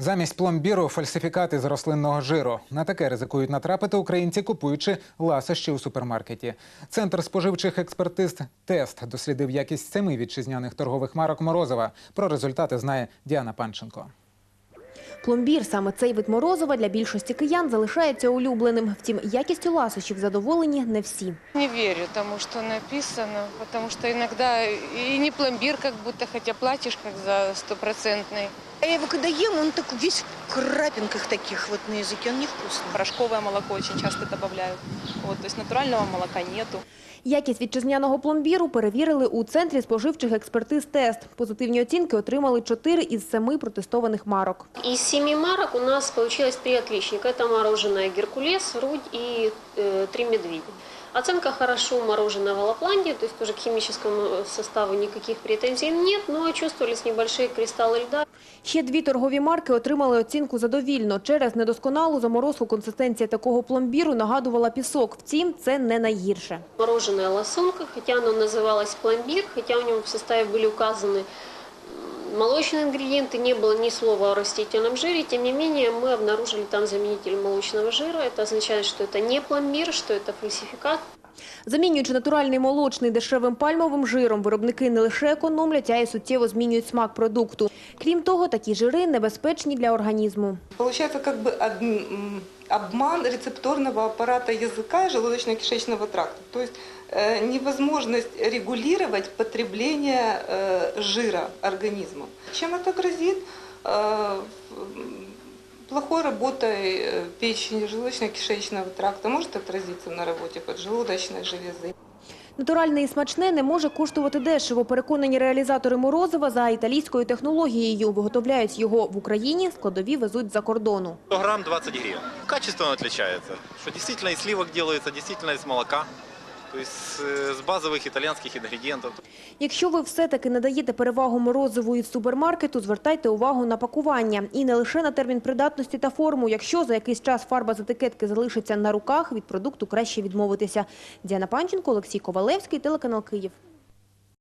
Замість пломбіру фальсифікати з рослинного жиру. На таке ризикують натрапити українці, купуючи ласощі у супермаркеті. Центр споживчих експертиз тест дослідив якість семи вітчизняних торгових марок Морозова. Про результати знає Діана Панченко. Пломбір, саме цей вид морозива для більшості киян залишається улюбленим. Втім, якістю ласощів задоволені не всі. Не верю тому, что написано, потому что иногда и не пломбир как будто, хотя платишь как за стопроцентный. А Я его когда ем, он так весь в крапинках таких вот на языке, он невкусный. Порошковое молоко очень часто добавляют. Вот, то есть натурального молока нету. Якість вітчизняного пломбіру перевірили у Центрі споживчих експертиз тест. Позитивні оцінки отримали 4 із 7 протестованих марок. Из семи марок у нас получилось три отличника. Это мороженое «Геркулес», «Рудь» и э, «Три медведя». Оценка хорошо мороженого «Лапландия», то есть тоже к химическому э, составу никаких претензий нет, но чувствовались небольшие кристаллы льда. Ще дві торгові марки отримали оцінку задовільно. Через недосконалу заморозку консистенція такого пломбіру нагадувала пісок. Втім, це не найгірше. Мороженое «Лосонка», хотя оно называлось «Пломбир», хотя у него в составе были указаны м, молочные ингредиенты, не было ни слова о растительном жире, тем не менее мы обнаружили там заменитель молочного жира. Это означает, что это не пломбир, что это фальсификат. Замінюючи натуральний молочний дешевим пальмовим жиром, виробники не лише економлять, а й суттєво змінюють смак продукту. Крім того, такі жири небезпечні для організму. Получается как бы об- м, обман рецепторного аппарата языка и желудочно-кишечного тракта. То есть э, невозможность регулировать потребление э, жира организмом. Чем это грозит? Э, м, Плохой работой э, печени, желудочно-кишечного тракта может отразиться на работе поджелудочной железы. Натуральне і смачне не може коштувати дешево. Переконані реалізатори морозива за італійською технологією. Виготовляють його в Україні, складові везуть за кордону. 100 грамм 20 гривен. Качество отличается. Что действительно из сливок делается, действительно из молока. Базових э, с базовых. Якщо ви все-таки надаєте перевагу морозиву із супермаркету, звертайте увагу на пакування. І не лише на термін придатності та форму. Якщо за якийсь час фарба з етикетки залишиться на руках, від продукту краще відмовитися. Діана Панченко, Олексій Ковалевський, телеканал Київ.